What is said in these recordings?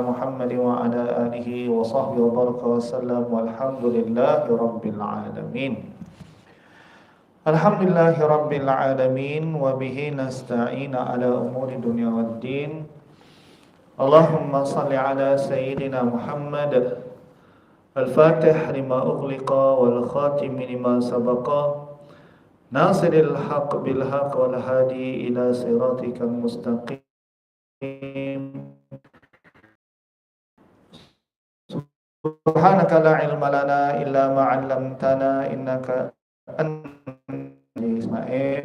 محمد وعلى آله وصحبه وبارك وسلم والحمد لله رب العالمين. الحمد لله رب العالمين وبه نستعين على أمور الدنيا والدين. اللهم صل على سيدنا محمد. الفاتح لما أغلق والخاتم لما سبق. ناصر الحق بالحق والهادي إلى صراطك المستقيم. Subhanaka la ilma lana illa ma 'allamtana innaka antal إنك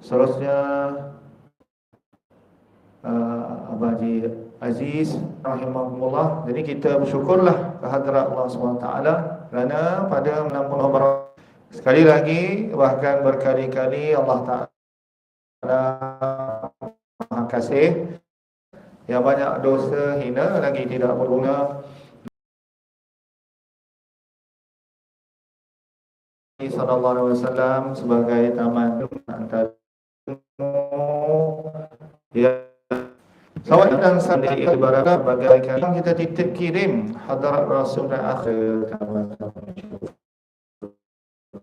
Seterusnya uh, Abah Haji Aziz Rahimahullah Jadi kita bersyukurlah kehadrat Allah SWT Kerana pada 60 Ramadan Sekali lagi bahkan berkali-kali Allah Taala Maha Kasih. Yang banyak dosa hina lagi tidak berguna. Sallallahu alaihi wasallam sebagai taman antara ya. Sawat dan sandi ibarat bagaikan kita titip kirim hadarat Rasul dan akhir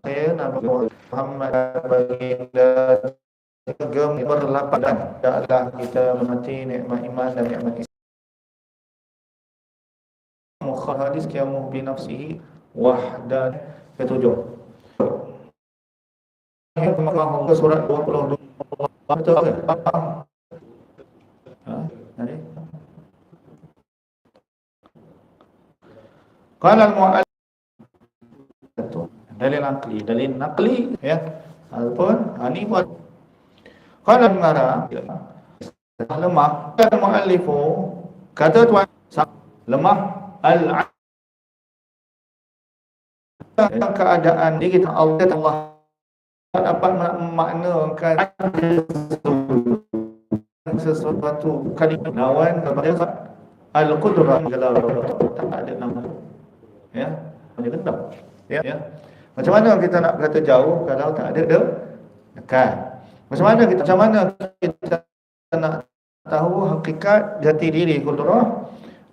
saya nama Muhammad baginda gem berlapan adalah kita menanti nikmat iman dan nikmat Islam. Mukhar hadis kiamu bi nafsihi wahdan ketujuh ke surat 22 betul ke? Ha? Nanti. Qala al-mu'allif. Dalil nakli, dalil nakli ya. Ataupun ini buat. Qala al-mara. Lemah. Dan mu'allifu kata tuan lemah al keadaan diri kita Allah dapat memaknakan sesuatu. Kalimah lawan kepada al-qudrah tak ada nama. Ya? Macam kena. Ya? Ya? Macam mana kita nak kata jauh kalau tak ada de dekat macam mana kita macam mana kita nak tahu hakikat jati diri qudrah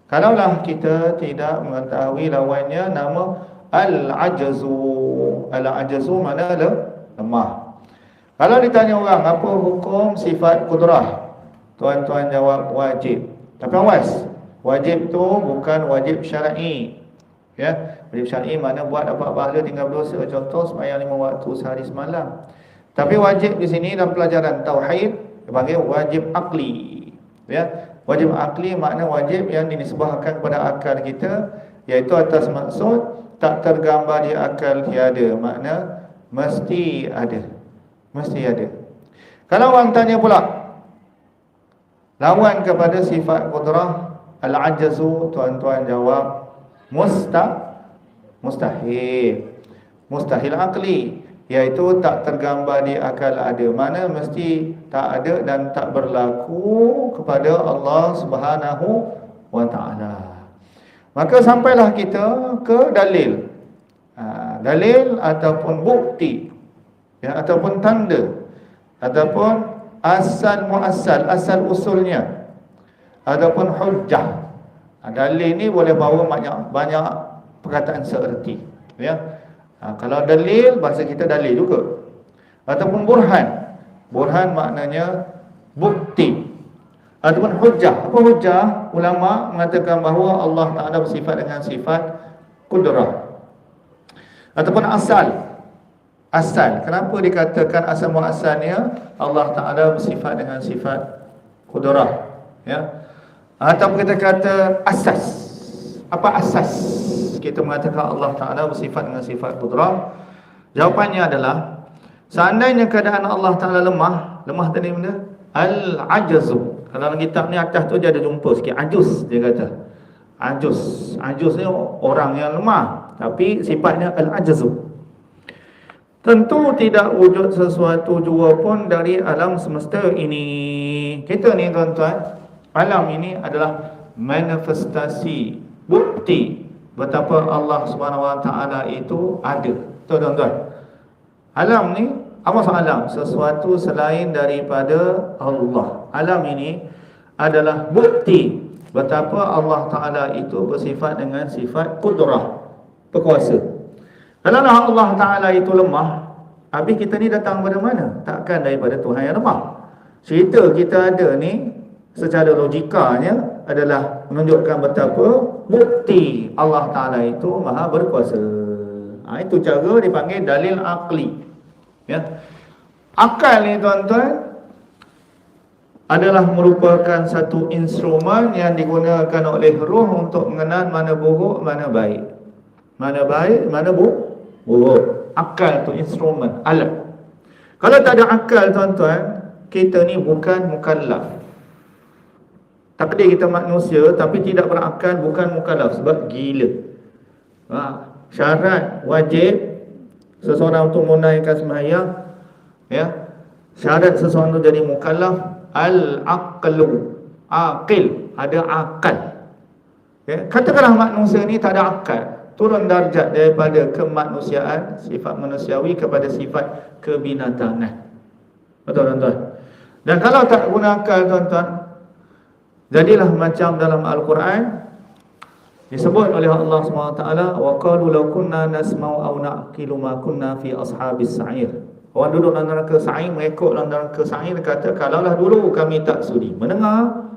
kalaulah kita tidak mengetahui lawannya nama al-ajzu. Al-ajzu mana le lemah. Kalau ditanya orang apa hukum sifat kudrah? Tuan-tuan jawab wajib. Tapi awas, wajib tu bukan wajib syar'i. Ya, wajib syar'i mana buat dapat pahala tinggal berdosa contoh sembahyang lima waktu sehari semalam. Tapi wajib di sini dalam pelajaran tauhid dipanggil wajib akli. Ya, wajib akli makna wajib yang dinisbahkan kepada akal kita iaitu atas maksud tak tergambar di akal tiada. Makna Mesti ada. Mesti ada. Kalau orang tanya pula Lawan kepada sifat kudrah Al-ajazu Tuan-tuan jawab Musta Mustahil. Mustahil akli Iaitu tak tergambar di akal ada. Mana mesti tak ada dan tak berlaku Kepada Allah subhanahu wa ta'ala. Maka sampailah kita ke dalil ha, dalil ataupun bukti ya ataupun tanda ataupun asal muasal asal usulnya ataupun hujjah. Ha, dalil ni boleh bawa banyak banyak perkataan seerti ya. Ha, kalau dalil bahasa kita dalil juga. Ataupun burhan burhan maknanya bukti ataupun hujjah. Apa hujjah? Ulama mengatakan bahawa Allah Taala bersifat dengan sifat kudrah ataupun asal asal kenapa dikatakan asal muasalnya Allah Taala bersifat dengan sifat kudrah ya. Ataupun kita kata asas. Apa asas? Kita mengatakan Allah Taala bersifat dengan sifat kudrah jawapannya adalah seandainya keadaan Allah Taala lemah lemah tadi mana al ajazu kalau dalam kitab ni atas tu dia ada jumpa sikit. Ajuz dia kata. Ajuz. Ajuz ni orang yang lemah tapi sifatnya al-ajzu. Tentu tidak wujud sesuatu jua pun dari alam semesta ini. Kita ni tuan-tuan alam ini adalah manifestasi bukti betapa Allah Taala itu ada. Tuan-tuan? Alam ni apa maksud alam? Sesuatu selain daripada Allah. Alam ini adalah bukti betapa Allah Taala itu bersifat dengan sifat kudrah, berkuasa. Kalau Allah Taala itu lemah, habis kita ni datang pada mana? Takkan daripada Tuhan yang lemah. Cerita kita ada ni secara logikanya adalah menunjukkan betapa bukti Allah Taala itu maha berkuasa. Ha, itu cara dipanggil dalil akli. Ya. Akal ni tuan-tuan adalah merupakan satu instrumen yang digunakan oleh roh untuk mengenal mana buruk, mana baik. Mana baik, mana buruk. Akal tu instrumen, alat. Kalau tak ada akal tuan-tuan, kita ni bukan mukallaf. Takdir kita manusia tapi tidak berakal bukan mukallaf sebab gila. Ha, syarat wajib seseorang untuk menunaikan sembahyang ya. Syarat seseorang untuk jadi mukallaf al-aqlu aqil ada akal ya katakanlah manusia ni tak ada akal turun darjat daripada kemanusiaan sifat manusiawi kepada sifat kebinatangan betul tuan-tuan? Dan kalau tak guna akal tuan-tuan jadilah macam dalam al-Quran disebut oleh Allah SWT wa qalu law kunna nasma'u aw na'qilu ma kunna fi ashabis sa'ir. Orang duduk dalam neraka sa'ir Mengikut dalam neraka sa'ir Kata kalaulah dulu kami tak sudi Mendengar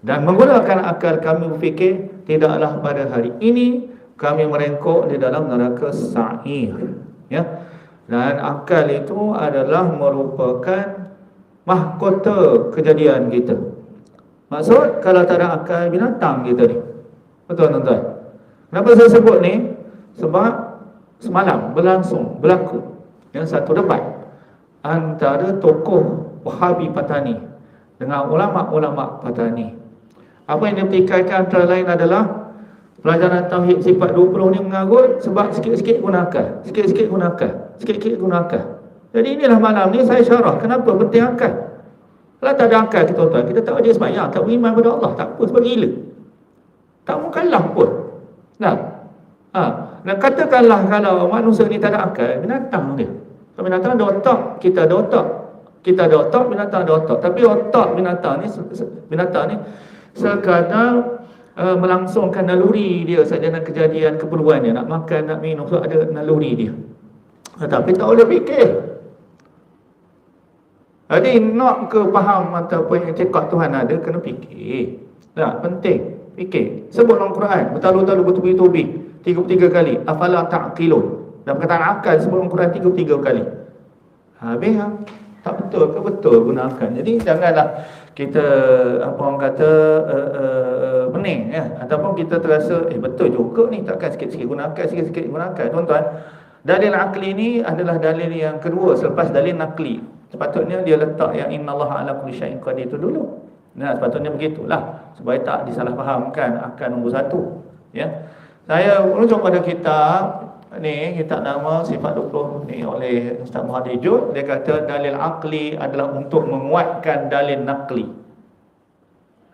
Dan menggunakan akal kami berfikir Tidaklah pada hari ini Kami merengkuk di dalam neraka sa'ir Ya. Dan akal itu adalah merupakan Mahkota kejadian kita. Maksud kalau tak ada akal binatang kita ni. Betul tuan-tuan? Kenapa saya sebut ni? Sebab semalam berlangsung berlaku yang satu debat antara tokoh Wahabi Patani dengan ulama-ulama Patani. Apa yang dipertikaikan antara lain adalah pelajaran tauhid sifat 20 ni mengarut sebab sikit-sikit guna akal, sikit-sikit guna akal, sikit-sikit guna akal. Jadi inilah malam ni saya syarah kenapa penting akal. Kalau tak ada akal kita tuan kita tak wajib sembahyang, tak beriman pada Allah, tak apa sebab gila. Tak mukallaf pun. Nah. Ha. Dan katakanlah kalau manusia ni tak ada akal, binatang dia. Kalau binatang ada otak, kita ada otak. Kita ada otak, binatang ada otak. Tapi otak binatang ni binatang ni sekadar uh, melangsungkan naluri dia saja dengan kejadian keperluan dia nak makan, nak minum, so ada naluri dia. Tetapi tak boleh fikir. Jadi nak ke faham ataupun yang cakap Tuhan ada kena fikir. Tak penting fikir. Sebut dalam Quran betul-betul bertubi-tubi 33 kali. Afala ta'qilun. Dan perkataan akal sebelum Quran tiga tiga kali. Habis ha? tak betul ke betul gunakan. Jadi janganlah kita apa orang kata uh, uh, pening ya ataupun kita terasa eh betul juga ni takkan sikit-sikit gunakan sikit-sikit gunakan. Tuan-tuan, dalil akli ni adalah dalil yang kedua selepas dalil nakli. Sepatutnya dia letak yang innallaha ala kulli syai'in qadir itu dulu. Nah, sepatutnya begitulah supaya tak disalahfahamkan akan nombor satu. Ya. Saya menunjuk pada kitab ni kita nama sifat 20 ni oleh Ustaz Muhammad Ijud dia kata dalil akli adalah untuk menguatkan dalil nakli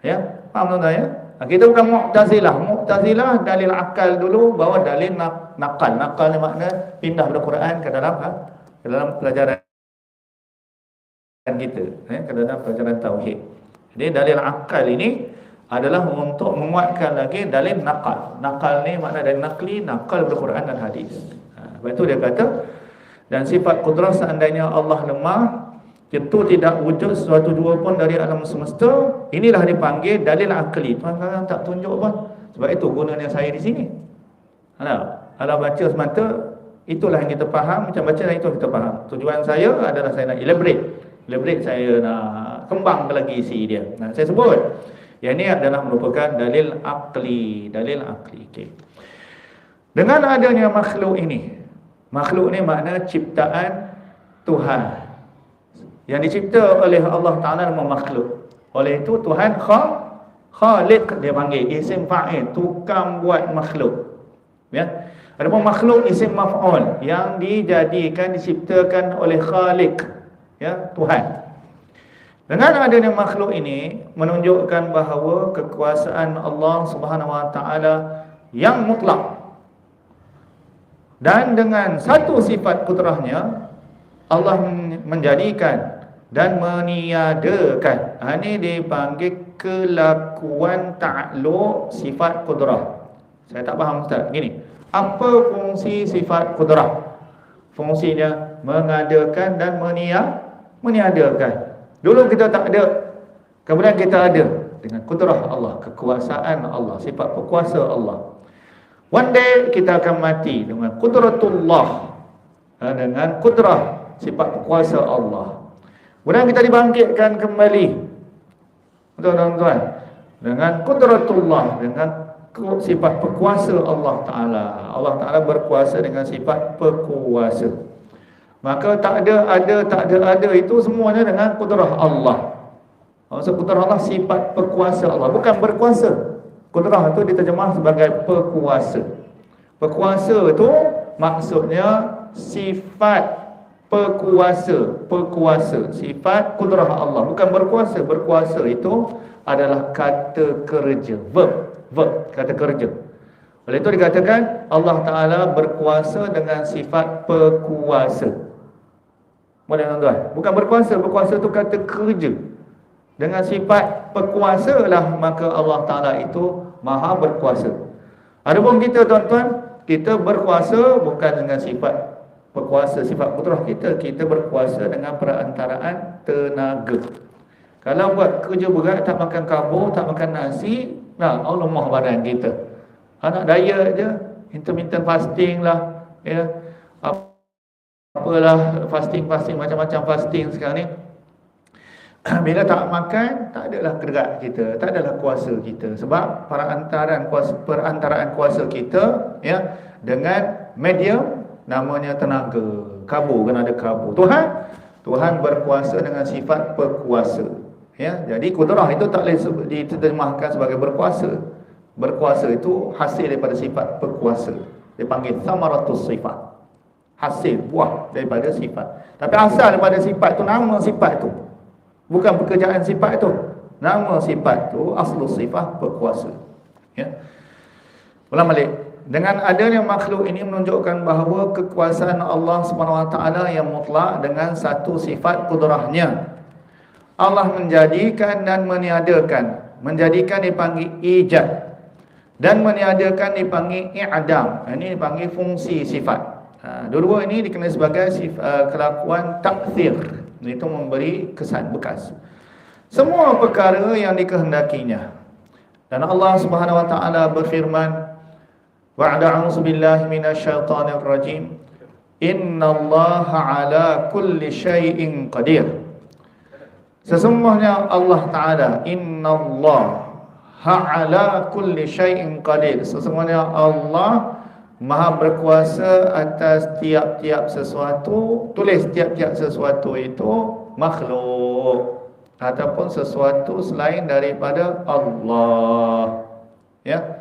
ya faham tuan-tuan ya kita bukan mu'tazilah mu'tazilah dalil akal dulu bawa dalil nak, nakal nakal ni makna pindah dari Quran ke dalam ha? ke dalam pelajaran kita ya? ke dalam pelajaran tauhid jadi dalil akal ini adalah untuk menguatkan lagi dalil nakal. Nakal ni makna dari nakli, nakal berquran dan hadis. Ha, sebab itu dia kata dan sifat kudrah seandainya Allah lemah itu tidak wujud sesuatu dua pun dari alam semesta. Inilah dipanggil dalil akli. Tuan-tuan tak tunjuk pun. Sebab itu gunanya saya di sini. Kalau kalau baca semata itulah yang kita faham. Macam baca itu kita faham. Tujuan saya adalah saya nak elaborate. Elaborate saya nak kembang lagi isi dia. Nah, saya sebut. Yang ini adalah merupakan dalil akli, dalil akli. Okay. Dengan adanya makhluk ini, makhluk ini makna ciptaan Tuhan. Yang dicipta oleh Allah Taala nama makhluk. Oleh itu Tuhan Khaliq dia panggil isim fa'il, tukang buat makhluk. Ya. Adapun makhluk isim maf'ul yang dijadikan diciptakan oleh Khaliq, ya, Tuhan. Dengan adanya makhluk ini menunjukkan bahawa kekuasaan Allah Subhanahu Wa Taala yang mutlak. Dan dengan satu sifat kudrahnya Allah menjadikan dan meniadakan. Ha, ini dipanggil kelakuan ta'luk sifat kudrah. Saya tak faham Ustaz. Gini. Apa fungsi sifat kudrah? Fungsinya mengadakan dan menia, meniadakan. Dulu kita tak ada. Kemudian kita ada. Dengan kudrah Allah. Kekuasaan Allah. Sifat berkuasa Allah. One day kita akan mati dengan kudratullah. Ha, dengan kudrah sifat berkuasa Allah. Kemudian kita dibangkitkan kembali. Tuan-tuan, dengan kudratullah, dengan sifat berkuasa Allah Taala. Allah Taala berkuasa dengan sifat berkuasa. Maka tak ada ada tak ada ada itu semuanya dengan kudrah Allah. Maksud kudrah Allah sifat berkuasa Allah, bukan berkuasa. Kudrah itu diterjemah sebagai berkuasa. Berkuasa itu maksudnya sifat Pekuasa, pekuasa Sifat kudrah Allah. Bukan berkuasa, berkuasa itu Adalah kata kerja. Verb, verb, kata kerja. Oleh itu dikatakan Allah Ta'ala berkuasa dengan sifat pekuasa Boleh tuan-tuan? Bukan berkuasa, berkuasa itu kata kerja. Dengan sifat pekuasa lah Maka Allah Ta'ala itu maha berkuasa. Adapun kita tuan-tuan Kita berkuasa bukan dengan sifat berkuasa sifat putrah kita kita berkuasa dengan perantaraan tenaga. Kalau buat kerja berat tak makan karbo tak makan nasi nah Allah mahu badan kita. Anak daya je intermittent fasting lah ya. Apalah fasting fasting macam-macam fasting sekarang ni. Bila tak makan tak adalah gerak kita tak adalah kuasa kita. Sebab perantaraan kuasa perantaraan kuasa kita ya dengan medium namanya tenaga. Kabur kan ada kabur. Tuhan Tuhan berkuasa dengan sifat berkuasa ya jadi kudrah itu tak boleh diterjemahkan sebagai berkuasa. Berkuasa itu hasil daripada sifat berkuasa dipanggil samaratus sifat. Hasil buah daripada sifat. Tapi asal daripada sifat itu nama sifat itu bukan pekerjaan sifat itu nama sifat itu aslu sifat berkuasa ya. Ulang balik dengan adanya makhluk ini menunjukkan bahawa kekuasaan Allah SWT yang mutlak dengan satu sifat kudrahnya. Allah menjadikan dan meniadakan. Menjadikan dipanggil ijad. Dan meniadakan dipanggil i'adam. Ini dipanggil fungsi sifat. Ha, dua-dua ini dikenal sebagai sifat, uh, kelakuan takthir. Itu memberi kesan bekas. Semua perkara yang dikehendakinya. Dan Allah SWT berfirman, بعد أعوذ بالله من الشيطان الرجيم إن الله على كل شيء قدير Sesungguhnya Allah Ta'ala Inna Allah Ha'ala kulli syai'in qadir Sesungguhnya Allah Maha berkuasa atas tiap-tiap sesuatu Tulis tiap-tiap sesuatu itu Makhluk Ataupun sesuatu selain daripada Allah Ya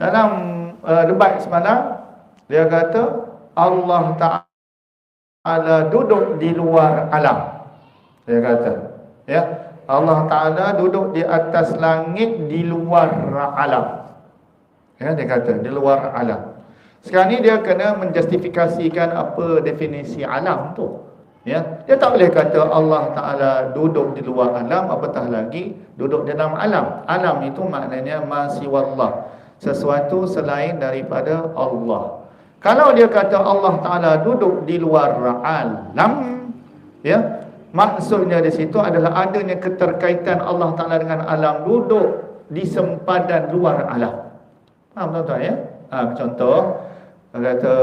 dalam uh, debat semalam dia kata Allah Taala duduk di luar alam. Dia kata, ya. Allah Taala duduk di atas langit di luar alam. Ya, dia kata di luar alam. Sekarang ni dia kena menjustifikasikan apa definisi alam tu. Ya, dia tak boleh kata Allah Taala duduk di luar alam apatah lagi duduk dalam alam. Alam itu maknanya masiwallah sesuatu selain daripada Allah. Kalau dia kata Allah Taala duduk di luar alam, ya, maksudnya di situ adalah adanya keterkaitan Allah Taala dengan alam duduk di sempadan luar alam. Faham tuan-tuan ya? Ha, contoh kata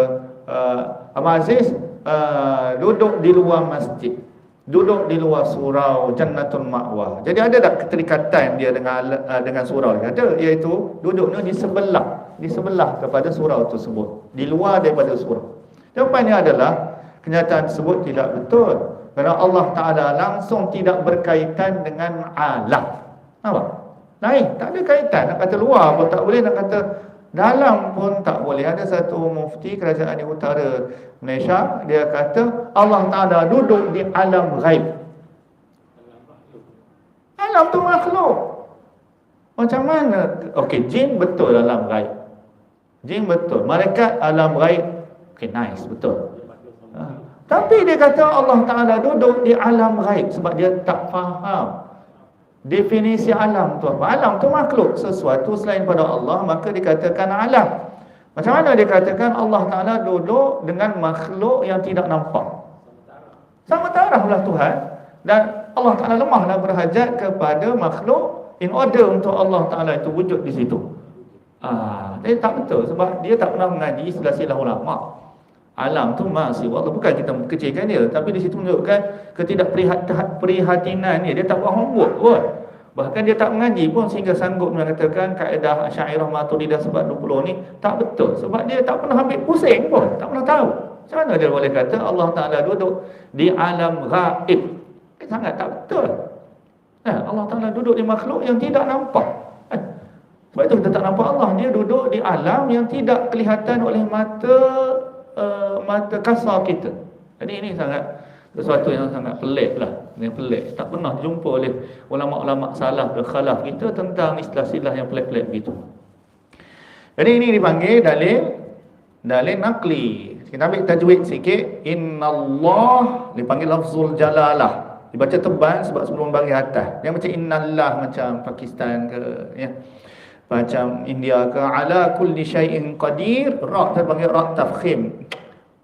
uh, Abang Aziz uh, duduk di luar masjid duduk di luar surau jannatul ma'wa. Jadi ada tak keterikatan dia dengan uh, dengan surau ni? Ada iaitu duduknya di sebelah di sebelah kepada surau tersebut. Di luar daripada surau. Jawapannya adalah kenyataan tersebut tidak betul. Kerana Allah Taala langsung tidak berkaitan dengan alam. Apa lain tak ada kaitan. Nak kata luar pun tak boleh. Nak kata dalam pun tak boleh. Ada satu mufti kerajaan di utara Malaysia, dia kata Allah Ta'ala duduk di alam ghaib. Alam tu makhluk. Macam mana? Okey, jin betul alam ghaib. Jin betul. Malaikat alam ghaib. Okey, nice, betul. Ha. Tapi dia kata Allah Ta'ala duduk di alam gaib sebab dia tak faham definisi alam tu apa. Alam tu makhluk sesuatu selain pada Allah maka dikatakan alam. Macam mana dia katakan Allah Ta'ala duduk dengan makhluk yang tidak nampak. Sama taraflah Tuhan dan Allah Ta'ala lemahlah berhajat kepada makhluk in order untuk Allah Ta'ala itu wujud di situ. Ah, dia tak betul sebab dia tak pernah mengaji silah-silah ulama alam tu masih Allah bukan kita kecilkan dia tapi di situ menunjukkan ketidakprihatinan dia. Dia tak buat homework pun. Bahkan dia tak mengaji pun sehingga sanggup mengatakan kaedah syairah maturidah sebab 20 ni tak betul. Sebab dia tak pernah ambil pusing pun tak pernah tahu. Macam mana dia boleh kata Allah Ta'ala duduk di alam gaib eh, sangat tak betul. Eh, Allah Ta'ala duduk di makhluk yang tidak nampak. Eh, sebab itu kita tak nampak Allah. Dia duduk di alam yang tidak kelihatan oleh mata uh, mata kasar kita. Jadi ini sangat sesuatu yang sangat pelik lah. Yang pelik. Tak pernah jumpa oleh ulama-ulama salaf dan khalaf kita tentang istilah-istilah yang pelik-pelik begitu. Jadi ini dipanggil dalil dalil nakli. Kita ambil tajwid sikit. Inna Allah dipanggil lafzul jalalah. Dibaca tebal sebab sebelum bagi atas. Dia macam inna Allah macam Pakistan ke ya macam India ke ala kulli syai'in qadir. Ra terpanggil ra tafkhim.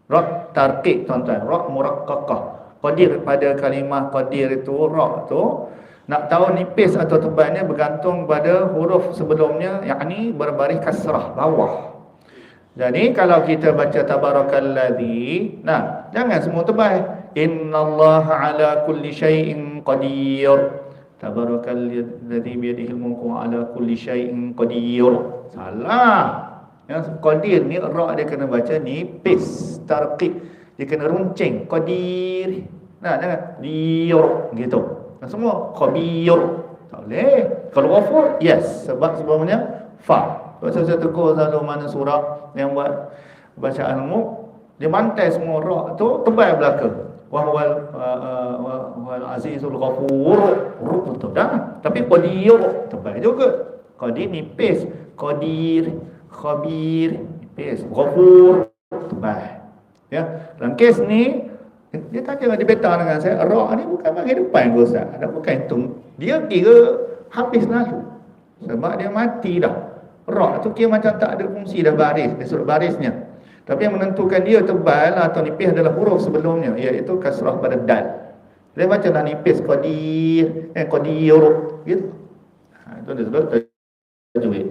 Ra tarqiq tuan-tuan. Ra muraqqaqah qadir pada kalimah qadir itu ra tu nak tahu nipis atau tebalnya bergantung pada huruf sebelumnya yakni berbaris kasrah bawah. Jadi kalau kita baca tabarakalladzi nah jangan semua tebal. Innallaha ala kulli syai'in qadir Tabarakalladzi biyadihil mulku ala kulli syai'in qadir. Salah. Yang qadir ni ra dia kena baca nipis tarqiq. Dia kena runcing qadir. Nah, jangan dir gitu. Nah, semua khabir. Tak boleh. Kalau ghafur, yes. Sebab sebelumnya fa. Sebab saya tegur selalu mana surah yang buat bacaan mu, dia mantai semua ra tu tebal belakang wa huwal uh, uh, wal azizul ghafur. Betul. Dah. Tapi qadir tebal juga. Qadir nipis. Qadir khabir nipis. Ghafur tebal. Ya. Dalam kes ni dia tanya dia beta dengan saya. Ra ni bukan bagi depan ke ustaz. Ada bukan itu dia kira habis lalu. Sebab dia mati dah. Ra tu kira macam tak ada fungsi dah baris. Dia suruh barisnya tapi yang menentukan dia tebal atau nipis adalah huruf sebelumnya iaitu kasrah pada dal. Dia baca lah nipis qadir, eh qadir gitu. Ha, itu dia sebut tajwid.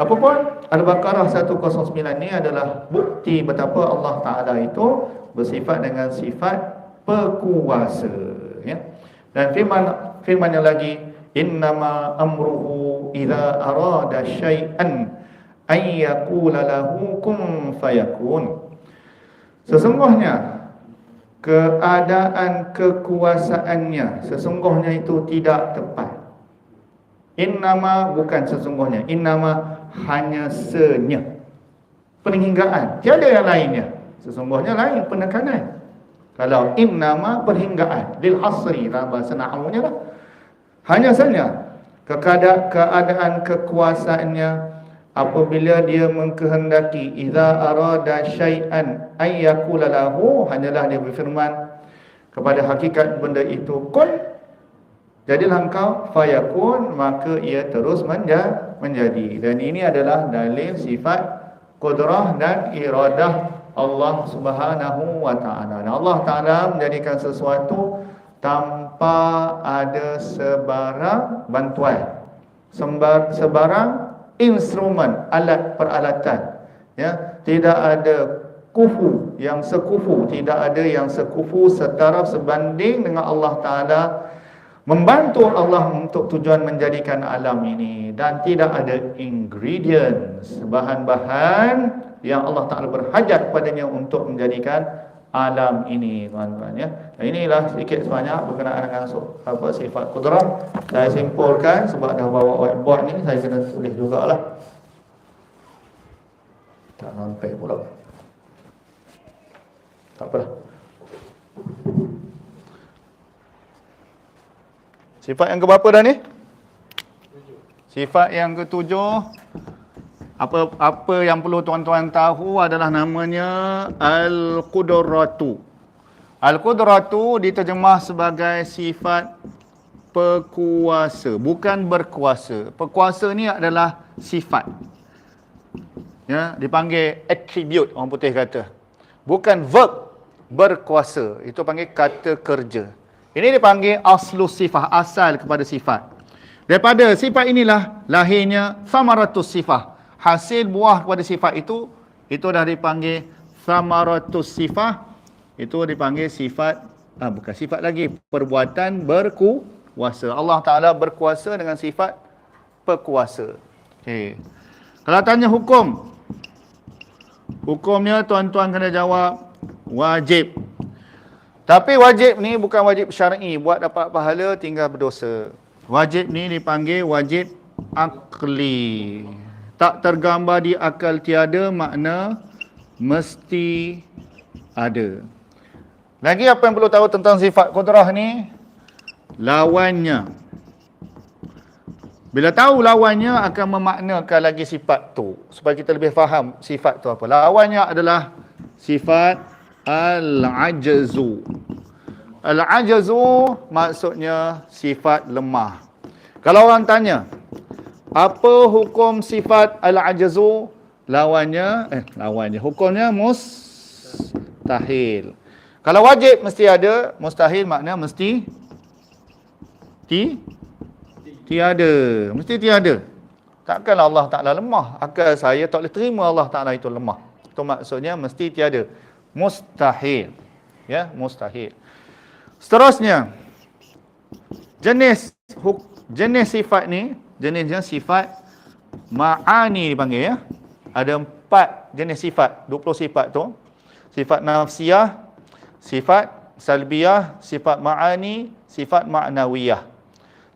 Apapun Al-Baqarah 109 ni adalah bukti betapa Allah Taala itu bersifat dengan sifat pekuasa ya. Dan firman firman yang lagi innama amruhu idza arada syai'an ay yaqula lahu kun fayakun. Sesungguhnya keadaan kekuasaannya sesungguhnya itu tidak tepat. Innama bukan sesungguhnya innama hanya senya. Penghinggaan tiada yang lainnya. Sesungguhnya lain penekanan. Kalau innama perhinggaan lil hasri dalam bahasa nahwunya lah. Hanya keadaan keadaan kekuasaannya apabila dia mengkehendaki idza arada syai'an ay yaqula lahu hanyalah dia berfirman kepada hakikat benda itu kun jadilah engkau fayakun maka ia terus menjadi dan ini adalah dalil sifat qudrah dan iradah Allah Subhanahu wa taala. Allah taala menjadikan sesuatu tanpa ada sebarang bantuan. Sembar, sebarang instrumen alat peralatan. Ya tidak ada kufu yang sekufu tidak ada yang sekufu setaraf sebanding dengan Allah taala membantu Allah untuk tujuan menjadikan alam ini. Dan tidak ada ingredients bahan-bahan yang Allah taala berhajat padanya untuk menjadikan alam ini tuan-tuan ya. Inilah sedikit sebanyak berkenaan dengan apa sifat kudrah. Saya simpulkan sebab dah bawa whiteboard ni saya kena tulis jugalah. Tak sampai pula. Tak apalah. Sifat yang keberapa dah ni? Sifat yang ketujuh apa apa yang perlu tuan-tuan tahu adalah namanya al-qudratu Al-Qudrah tu diterjemah sebagai sifat pekuasa, bukan berkuasa. Pekuasa ni adalah sifat. Ya, dipanggil attribute orang putih kata. Bukan verb berkuasa. Itu panggil kata kerja. Ini dipanggil aslu sifat, asal kepada sifat. Daripada sifat inilah lahirnya samaratus sifat. Hasil buah kepada sifat itu, itu dah dipanggil samaratus sifat. Itu dipanggil sifat, ah, bukan sifat lagi, perbuatan berkuasa. Allah Ta'ala berkuasa dengan sifat perkuasa. Okay. Kalau tanya hukum, hukumnya tuan-tuan kena jawab wajib. Tapi wajib ni bukan wajib syar'i, buat dapat pahala tinggal berdosa. Wajib ni dipanggil wajib akli. Tak tergambar di akal tiada makna mesti ada. Lagi apa yang perlu tahu tentang sifat kudrah ni? Lawannya. Bila tahu lawannya akan memaknakan lagi sifat tu. Supaya kita lebih faham sifat tu apa. Lawannya adalah sifat Al-ajzu. Al-ajzu maksudnya sifat lemah. Kalau orang tanya, apa hukum sifat al-ajzu? Lawannya, eh lawannya, hukumnya mustahil. Kalau wajib mesti ada, mustahil makna mesti ti tiada, mesti tiada. Takkanlah Allah Taala lemah. Akal saya tak boleh terima Allah Taala itu lemah. Itu maksudnya mesti tiada mustahil. Ya, mustahil. Seterusnya, jenis jenis sifat ni, jenisnya sifat ma'ani dipanggil ya. Ada empat jenis sifat, 20 sifat tu. Sifat nafsiyah, sifat salbiyah, sifat ma'ani, sifat ma'nawiyah.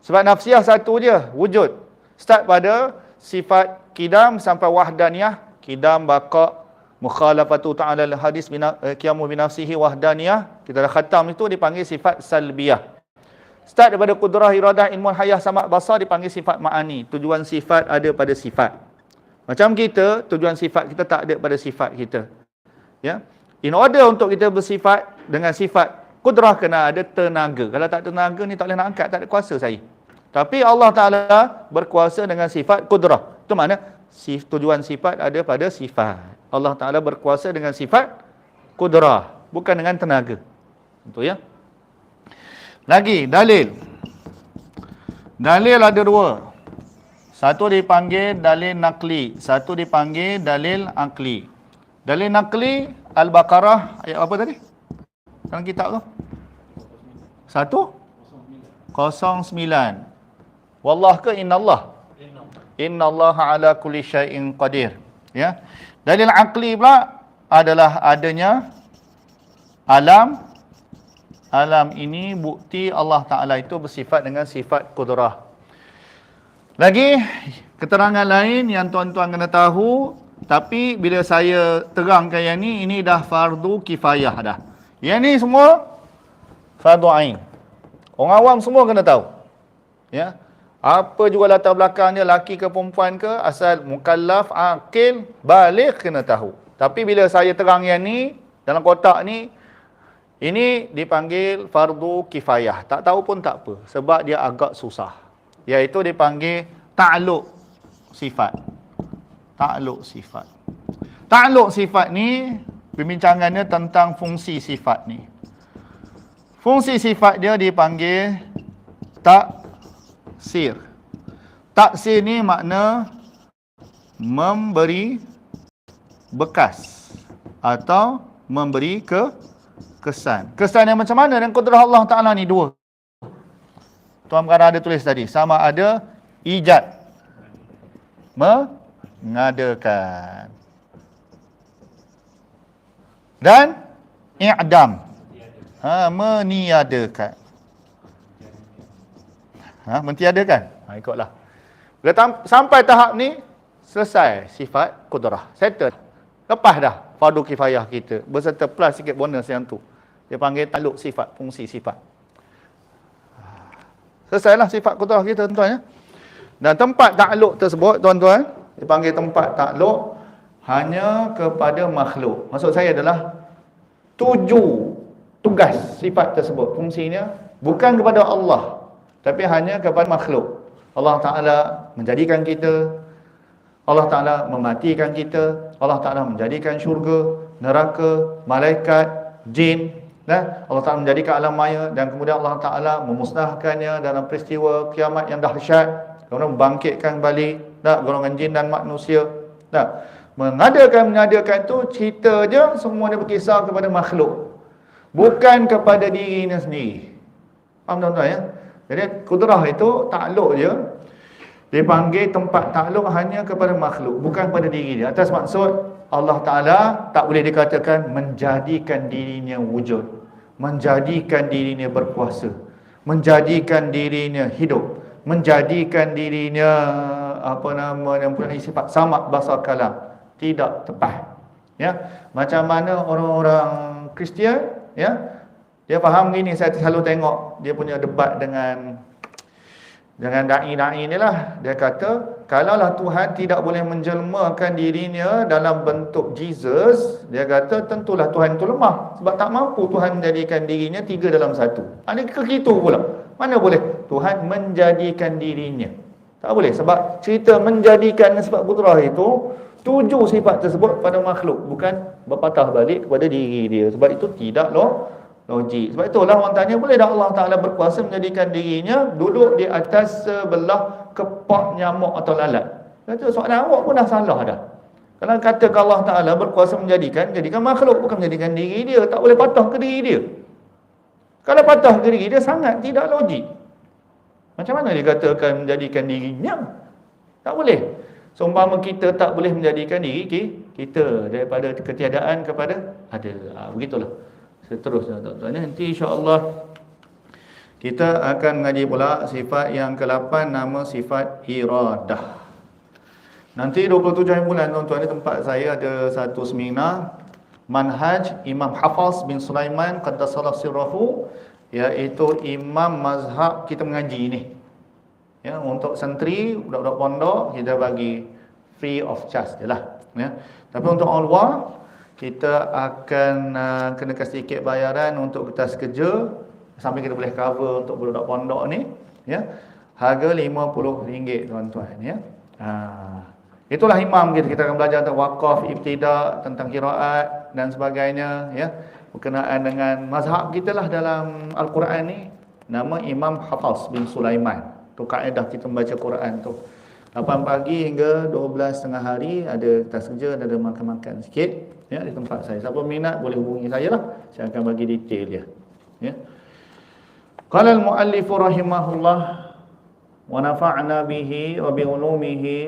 Sifat nafsiyah satu je, wujud. Start pada sifat kidam sampai wahdaniyah, kidam, baqa', mukhalafatu ta'ala hadis bina, uh, qiyamu binafsihi wahdaniyah kita dah khatam itu dipanggil sifat salbiyah start daripada kudrah iradah ilmu hayah sama basar dipanggil sifat ma'ani. Tujuan sifat ada pada sifat. Macam kita tujuan sifat kita tak ada pada sifat kita. Ya? In order untuk kita bersifat dengan sifat kudrah kena ada tenaga. Kalau tak tenaga ni tak boleh nak angkat tak ada kuasa saya. Tapi Allah Ta'ala berkuasa dengan sifat kudrah itu mana tujuan sifat ada pada sifat. Allah Ta'ala berkuasa dengan sifat kudrah. Bukan dengan tenaga. Itu ya. Lagi, dalil. Dalil ada dua. Satu dipanggil dalil nakli. Satu dipanggil dalil akli. Dalil nakli, Al-Baqarah, ayat apa tadi? Dalam kitab tu? Satu? Kosong sembilan. Wallah ke inna Allah? Inna Allah ala kulli syai'in qadir. Ya. Dalil akli pula adalah adanya alam alam ini bukti Allah Taala itu bersifat dengan sifat kudrah. Lagi keterangan lain yang tuan-tuan kena tahu tapi bila saya terangkan yang ni ini dah fardu kifayah dah. Yang ni semua fardu ain. Orang awam semua kena tahu. Ya. Apa juga latar belakang dia, laki ke perempuan ke, asal mukallaf, akil, balik kena tahu. Tapi bila saya terang yang ni, dalam kotak ni, ini dipanggil fardu kifayah. Tak tahu pun tak apa. Sebab dia agak susah. Iaitu dipanggil ta'luk sifat. Ta'luk sifat. Ta'luk sifat ni, pembincangannya tentang fungsi sifat ni. Fungsi sifat dia dipanggil tak taksir. Taksir ni makna memberi bekas atau memberi ke kesan. Kesan yang macam mana dan kudrah Allah Taala ni dua. Tuan Perkara ada tulis tadi, sama ada ijad mengadakan dan i'dam ha, meniadakan ha, mentiadakan. Ha, ikutlah. Bila sampai tahap ni, selesai sifat kudrah. Settle. Lepas dah fardu kifayah kita. Berserta plus sikit bonus yang tu. Dia panggil taluk sifat, fungsi sifat. Selesailah sifat kudrah kita tuan-tuan ya. Dan tempat takluk tersebut tuan-tuan, dipanggil tempat takluk hanya kepada makhluk. Maksud saya adalah tuju tugas sifat tersebut fungsinya bukan kepada Allah tapi hanya kepada makhluk Allah Taala menjadikan kita Allah Taala mematikan kita Allah Taala menjadikan syurga neraka malaikat jin Nah, Allah Ta'ala menjadikan alam maya dan kemudian Allah Ta'ala memusnahkannya dalam peristiwa kiamat yang dahsyat. Kemudian membangkitkan balik nah, golongan jin dan manusia. Nah, mengadakan menyediakan tu cerita je semua dia berkisar kepada makhluk. Bukan kepada dirinya sendiri. Faham tuan-tuan ya? Jadi kudrah itu takluk Dipanggil tempat takluk hanya kepada makhluk. Bukan pada diri dia. Atas maksud Allah Ta'ala tak boleh dikatakan menjadikan dirinya wujud menjadikan dirinya berkuasa menjadikan dirinya hidup menjadikan dirinya apa nama yang punya sifat samak basar kalam tidak tepat ya macam mana orang-orang Kristian ya dia faham gini saya selalu tengok dia punya debat dengan dengan dai-dai inilah. Dia kata kalaulah Tuhan tidak boleh menjelmakan dirinya dalam bentuk Jesus dia kata tentulah Tuhan itu lemah. Sebab tak mampu Tuhan menjadikan dirinya tiga dalam satu. Ada kekitu pula? Mana boleh Tuhan menjadikan dirinya? Tak boleh. Sebab cerita menjadikan sebab putra itu tujuh sifat tersebut pada makhluk. Bukan berpatah balik kepada diri dia. Sebab itu tidak loh logik. Sebab itulah orang tanya boleh tak Allah Taala berkuasa menjadikan dirinya duduk di atas sebelah kepak nyamuk atau lalat. Kata soalan awak pun dah salah dah. Kalau kata Allah Taala berkuasa menjadikan, jadikan makhluk bukan menjadikan diri dia, tak boleh patah ke diri dia. Kalau patah ke diri dia sangat tidak logik. Macam mana dia katakan menjadikan dirinya? Tak boleh. Seumpama kita tak boleh menjadikan diri kita daripada ketiadaan kepada ada. Ha, begitulah seterusnya tuan-tuan. Nanti insya-Allah kita akan mengaji pula sifat yang ke-8 nama sifat iradah. Nanti 27 bulan tuan-tuan di tempat saya ada satu seminar manhaj Imam Hafaz bin Sulaiman qaddasallahu sirrahu iaitu imam mazhab kita mengaji ini ya untuk santri budak-budak pondok kita bagi free of charge jelah ya. Tapi untuk all kita akan uh, kena kasih sikit bayaran untuk kertas kerja. Sampai kita boleh cover untuk budak pondok ni ya. Harga RM50 tuan-tuan ya. Ha. itulah imam kita. Kita akan belajar tentang wakaf ibtida tentang kiraat dan sebagainya ya. Berkenaan dengan mazhab kita lah dalam al-Quran ni. Nama Imam Hafaz bin Sulaiman. Tu kaedah kita membaca Quran tu 8 pagi hingga 12 tengah hari ada kertas kerja dan ada makan-makan sikit ya di tempat saya. Siapa minat boleh hubungi saya lah. Saya akan bagi detail dia. Ya. Qala al-muallif rahimahullah wa nafa'na bihi wa bi ulumihi